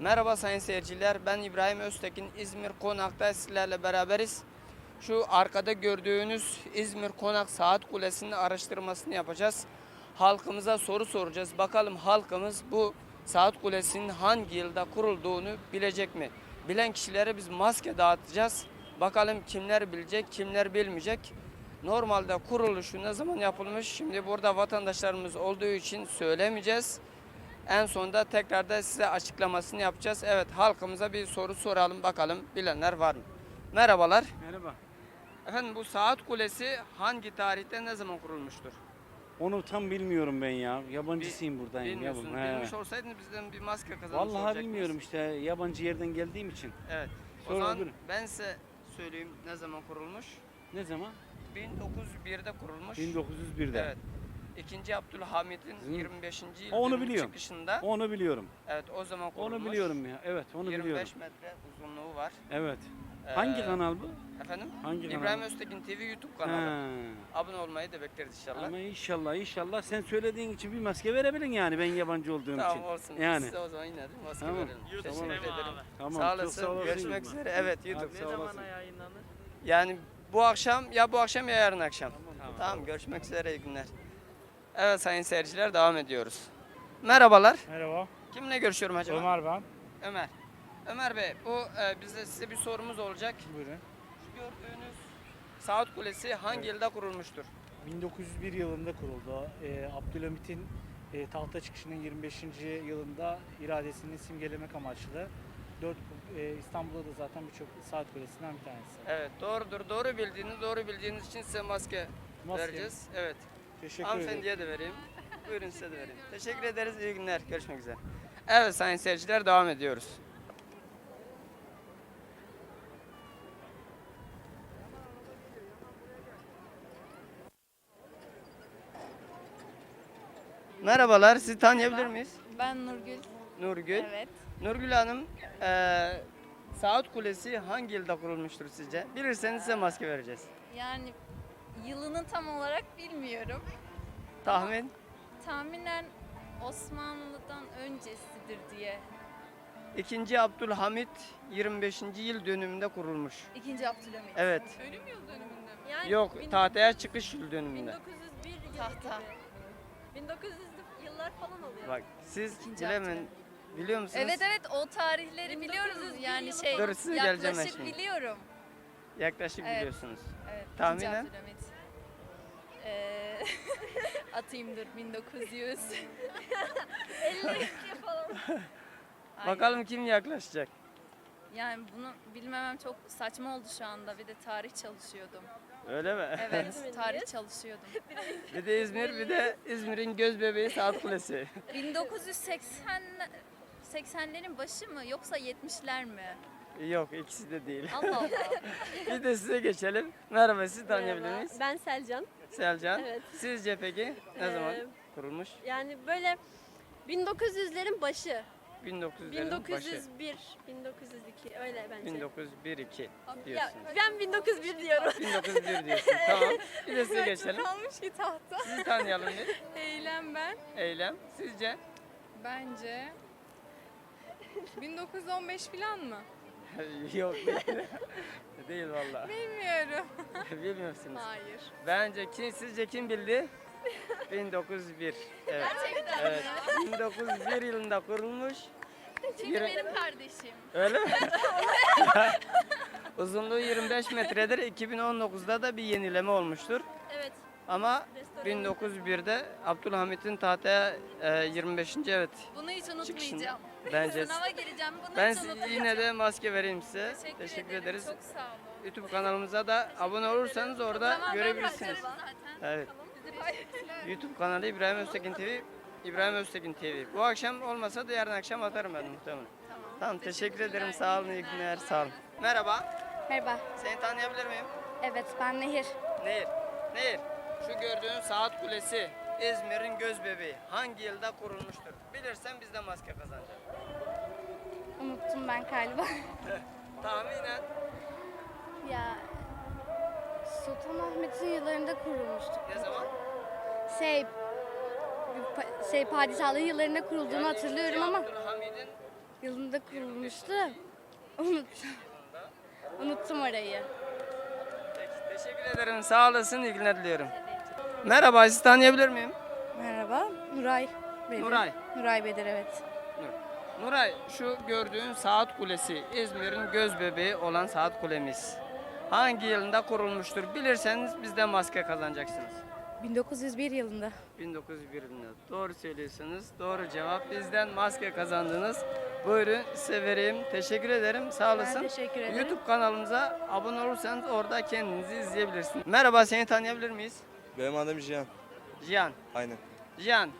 Merhaba sayın seyirciler. Ben İbrahim Öztekin. İzmir Konak'ta sizlerle beraberiz. Şu arkada gördüğünüz İzmir Konak Saat Kulesi'nin araştırmasını yapacağız. Halkımıza soru soracağız. Bakalım halkımız bu Saat Kulesi'nin hangi yılda kurulduğunu bilecek mi? Bilen kişilere biz maske dağıtacağız. Bakalım kimler bilecek, kimler bilmeyecek. Normalde kuruluşu ne zaman yapılmış? Şimdi burada vatandaşlarımız olduğu için söylemeyeceğiz. En sonunda tekrar da size açıklamasını yapacağız. Evet halkımıza bir soru soralım bakalım bilenler var mı? Merhabalar. Merhaba. Efendim bu saat kulesi hangi tarihte ne zaman kurulmuştur? Onu tam bilmiyorum ben ya. Yabancısıyım buradayım. Bilmiyorsunuz. He. Bilmiş olsaydınız bizden bir maske kazanmış Vallahi olacaktınız. bilmiyorum işte. Yabancı yerden geldiğim için. Evet. O zaman öbürü. ben size söyleyeyim ne zaman kurulmuş? Ne zaman? 1901'de kurulmuş. 1901'de. Evet. İkinci Abdülhamid'in Hı. 25. yıl Onu dönümü biliyorum. çıkışında Onu biliyorum. evet o zaman kurulmuş. Onu biliyorum ya. Evet, onu 25 biliyorum. metre uzunluğu var. Evet. Ee, Hangi kanal bu? Efendim? Hangi kanal? İbrahim Öztekin TV YouTube kanalı. Ha. Abone olmayı da bekleriz inşallah. Ama inşallah inşallah sen söylediğin için bir maske verebilin yani ben yabancı olduğum Tamam için. olsun. Yani. Size o zaman yine de maske Tamam. verelim. YouTube Teşekkür Tamam. ederim. Tamam. Sağ çok olasın. sağ olasın. Görüşmek üzere. Evet YouTube. Sağ olasın. yayınlanır? Yani bu akşam ya bu akşam ya yarın akşam. Tamam, görüşmek üzere iyi günler. Evet sayın seyirciler devam ediyoruz. Merhabalar. Merhaba, Kimle görüşüyorum acaba? Ömer ben. Ömer. Ömer Bey bu e, bize size bir sorumuz olacak. Buyurun. Şu gördüğünüz Saat Kulesi hangi yılda kurulmuştur? 1901 yılında kuruldu. Ee, Abdülhamit'in e, tahta çıkışının 25. yılında iradesini simgelemek amaçlı. Dört, e, İstanbul'da da zaten birçok saat kulesinden bir tanesi. Evet doğrudur. Doğru bildiğiniz, doğru bildiğiniz için size maske, Maske. vereceğiz. Evet. Teşekkür ederim. Hanımefendiye de vereyim. Buyurun size de vereyim. Teşekkür ederiz. İyi günler. Görüşmek üzere. Evet sayın seyirciler devam ediyoruz. Merhabalar. Sizi tanıyabilir miyiz? Ben Nurgül. Nurgül. Evet. Nurgül Hanım, eee Saat Kulesi hangi yılda kurulmuştur sizce? Bilirseniz size maske vereceğiz. Yani yılını tam olarak bilmiyorum. Tahmin? Tahminen Osmanlı'dan öncesidir diye. İkinci Abdülhamit 25. yıl dönümünde kurulmuş. İkinci Abdülhamit. Evet. Ölüm yıl dönümünde mi? Yani Yok, bin- tahtaya çıkış yıl dönümünde. 1901 yılı Tahta. gibi. 1900'lü yıllar falan oluyor. Bak siz İkinci bilemen biliyor musunuz? Evet evet o tarihleri biliyoruz 1901 yani yılı şey Dur, size geleceğim ben yaklaşık şimdi. biliyorum. Yaklaşık Evet. biliyorsunuz. Evet. ikinci Tahminen? Abdülhamit. Ee, atayım dur 1900. 52 falan. Aynen. Bakalım kim yaklaşacak. Yani bunu bilmemem çok saçma oldu şu anda. Bir de tarih çalışıyordum. Öyle mi? Evet, tarih çalışıyordum. bir de İzmir, bir de İzmir'in göz bebeği Saat Kulesi. 1980 80'lerin başı mı yoksa 70'ler mi? Yok, ikisi de değil. Allah Allah. bir de size geçelim. Merhaba, sizi tanıyabilir miyiz? Ben Selcan. Selcan. Evet. Sizce peki ne Ee, zaman kurulmuş? Yani böyle 1900'lerin başı. 1900'lerin başı. 1901, 1902 öyle bence. 1901 2 Ya, diyorsunuz. ben 1901 diyorum. 1901 diyorsun. Tamam. Bir de size geçelim. Kalmış ki tahta. Sizi tanıyalım bir. Eylem ben. Eylem. Sizce? Bence 1915 falan mı? Yok değil. değil valla. Bilmiyorum. Bilmiyorsunuz. Hayır. Bence kim, sizce kim bildi? 1901. Evet. Gerçekten Evet. 1901 yılında kurulmuş. Çünkü Yürü- benim kardeşim. Öyle mi? Uzunluğu 25 metredir. 2019'da da bir yenileme olmuştur. Evet. Ama restore 1901'de Abdülhamit'in tahtaya e, 25. evet Bunu hiç unutmayacağım. Bence Sınava gireceğim. Bunu ben yine de maske vereyim size. Teşekkür, ederiz. Çok sağ olun. YouTube kanalımıza da abone olursanız orada Tamam, ben görebilirsiniz. bakarım zaten. Evet. YouTube kanalı İbrahim Öztekin TV. İbrahim Öztekin TV. Bu akşam olmasa da yarın akşam atarım ben muhtemelen. Tamam, teşekkür ederim. Sağ olun. iyi günler. Sağ olun. Merhaba. Merhaba. Seni tanıyabilir miyim? Evet ben Nehir. Nehir. Nehir. Şu gördüğün saat kulesi İzmir'in göz bebeği. Hangi yılda kurulmuştur? Bilirsen biz de maske kazanacağız. Unuttum ben galiba. Tahminen Ya Sultanahmet'in yıllarında kurulmuştuk. ne zaman? Şey pa- şey padişahlığı yıllarında kurulduğunu Yani hatırlıyorum ikinci ama Abdülhamid'in yılında kurulmuştu. Unuttum. Unuttum orayı. Peki, teşekkür ederim. Sağ olasın. İyi günler diliyorum. Merhaba, sizi tanıyabilir miyim? Merhaba, Nuray Bedir. Nuray. Nuray Bedir, evet. Nuray, şu gördüğün saat kulesi İzmir'in göz bebeği olan saat kulemiz. Hangi yılında kurulmuştur? Bilirseniz bizden maske kazanacaksınız. 1901 yılında. 1901 yılında. Doğru söylüyorsunuz. Doğru cevap. Bizden maske kazandınız. Buyurun size vereyim. Teşekkür ederim. Sağ olasın. Ben teşekkür ederim. YouTube kanalımıza abone olursanız orada kendinizi izleyebilirsiniz. Merhaba seni tanıyabilir miyiz? Benim adım Cihan. Cihan. Aynen. Cihan,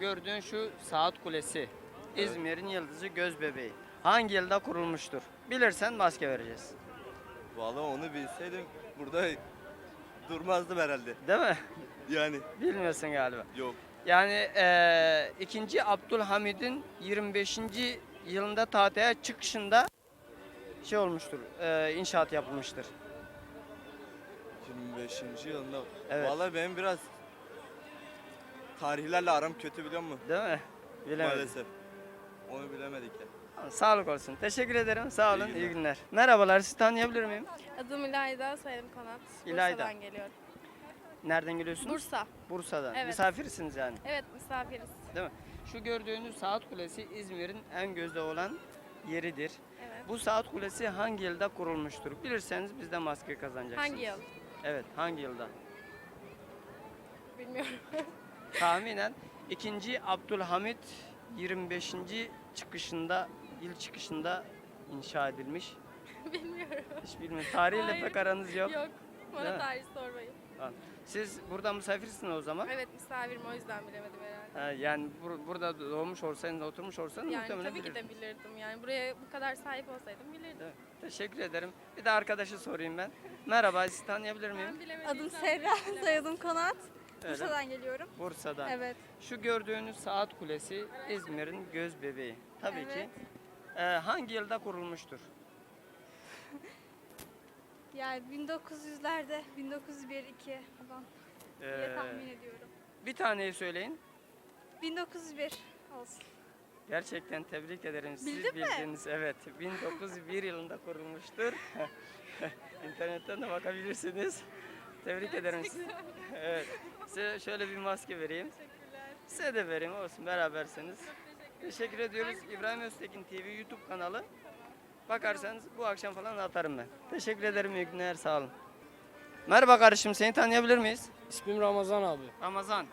gördüğün şu saat kulesi İzmir'in yıldızı göz bebeği. Hangi yılda kurulmuştur? Bilirsen maske vereceğiz. Vallahi onu bilseydim burada durmazdım herhalde. Değil mi? Yani Bilmiyorsun galiba. yok. Yani eee 2. Abdülhamid'in 25. yılında tahtaya çıkışında şey olmuştur, eee, inşaat yapılmıştır. 25. yılında. Evet. Vallahi benim biraz tarihlerle aram kötü biliyor musun? Değil mi? Bilemedim. Maalesef. Onu bilemedik ya. Sağlık olsun. Teşekkür ederim. Sağ olun. İyi İyi günler. günler. Merhabalar. Sizi tanıyabilir miyim? Adım İlayda, soyadım Kanat. İlayda. Bursa'dan geliyorum. Nereden geliyorsunuz? Bursa. Bursa'dan. Evet. Misafirsiniz yani. Evet, misafiriz. Değil mi? Şu gördüğünüz saat kulesi İzmir'in en gözde olan yeridir. Evet. Bu saat kulesi hangi yılda kurulmuştur? Bilirseniz bizden maske kazanacaksınız. Hangi yıl? Evet, hangi yılda? Bilmiyorum. Tahminen 2. Abdülhamit 25. çıkışında, yıl çıkışında inşa edilmiş. Bilmiyorum. Hiç bilmiyorum. Tarihle Hayır. pek aranız yok. Yok. Değil Bana mi? tarih sormayın. Siz burada misafirsiniz o zaman. Evet, misafirim o yüzden bilemedim herhalde. Yani bur- burada doğmuş olsaydınız, oturmuş olsaydınız Yani muhtemelen tabii ki bilirdiniz. de bilirdim. Yani buraya bu kadar sahip olsaydım bilirdim. Evet, Teşekkür ederim. Bir de arkadaşı sorayım ben. Merhaba, sizi tanıyabilir miyim? Ben Adım Serra, soyadım Konat. Öyle. Bursa'dan geliyorum. Bursa'dan. Evet. Şu gördüğünüz saat kulesi İzmir'in göz bebeği. Tabii ki. Evet. Ee, hangi yılda kurulmuştur? Yani 1900'lerde 1901 2 falan diye Ee, tahmin ediyorum. bir taneyi söyleyin. 1901 olsun. Gerçekten tebrik ederim. Siz Bildin mi? bildiniz. Evet. 1901 yılında kurulmuştur. İnternetten de bakabilirsiniz. Tebrik ederim sizi. Evet. Size şöyle bir maske vereyim. Size de vereyim olsun beraberseniz. Teşekkür ediyoruz. İbrahim Öztekin TV YouTube kanalı. Bakarsanız bu akşam falan atarım ben. Teşekkür ederim. İyi günler. Sağ olun. Merhaba kardeşim. Seni tanıyabilir miyiz? İsmim Ramazan abi. Ramazan.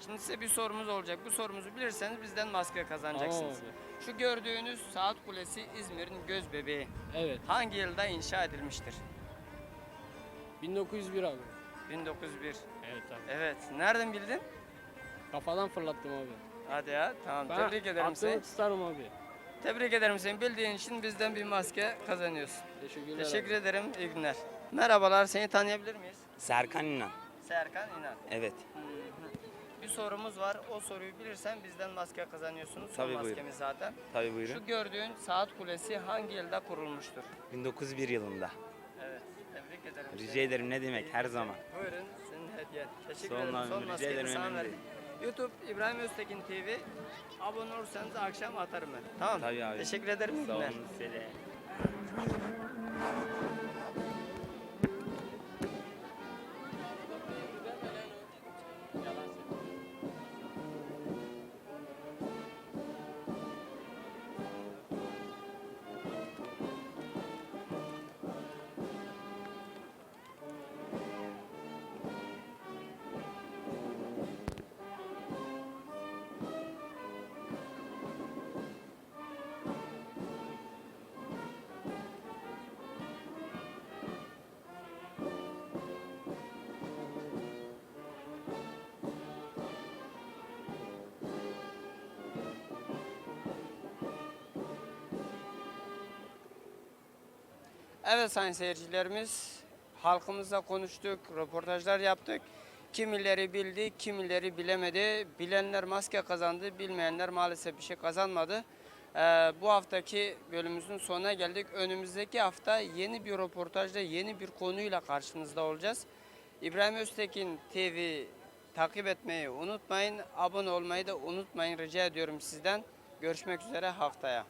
Şimdi size bir sorumuz olacak. Bu sorumuzu bilirseniz bizden maske kazanacaksınız. Şu gördüğünüz saat kulesi İzmir'in göz bebeği. Evet. Hangi yılda inşa edilmiştir? 1901 abi. 1901. Evet abi. Evet. Nereden bildin? Kafadan fırlattım abi. Hadi ya. Tamam. Ben Tebrik ederim seni. tutarım abi. Tebrik ederim seni. Bildiğin için bizden bir maske kazanıyorsun. Teşekkürler Teşekkür abi. ederim. İyi günler. Merhabalar. Seni tanıyabilir miyiz? Serkan İnan. Serkan İnan. Evet. Hı hı. Bir sorumuz var. O soruyu bilirsen bizden maske kazanıyorsunuz. Son Tabii, buyurun. maskemiz zaten. Tabii buyurun. Şu gördüğün saat kulesi hangi yılda kurulmuştur? 1901 yılında. Evet. Tebrik ederim. Rica seni. ederim ne demek her zaman. Buyurun senin hediyen. Teşekkür olun ederim. Son rica ederim, sana önemli verdim. YouTube İbrahim Öztekin TV. Abone olursanız akşam atarım ben. Tamam. Tabii abi. Teşekkür ederim. Sağ olun size Evet sayın seyircilerimiz, halkımızla konuştuk, röportajlar yaptık. Kimileri bildi, kimileri bilemedi. Bilenler maske kazandı, bilmeyenler maalesef bir şey kazanmadı. Ee, bu haftaki bölümümüzün sonuna geldik. Önümüzdeki hafta yeni bir röportajda, yeni bir konuyla karşınızda olacağız. İbrahim Öztekin TV takip etmeyi unutmayın. Abone olmayı da unutmayın rica ediyorum sizden. Görüşmek üzere haftaya.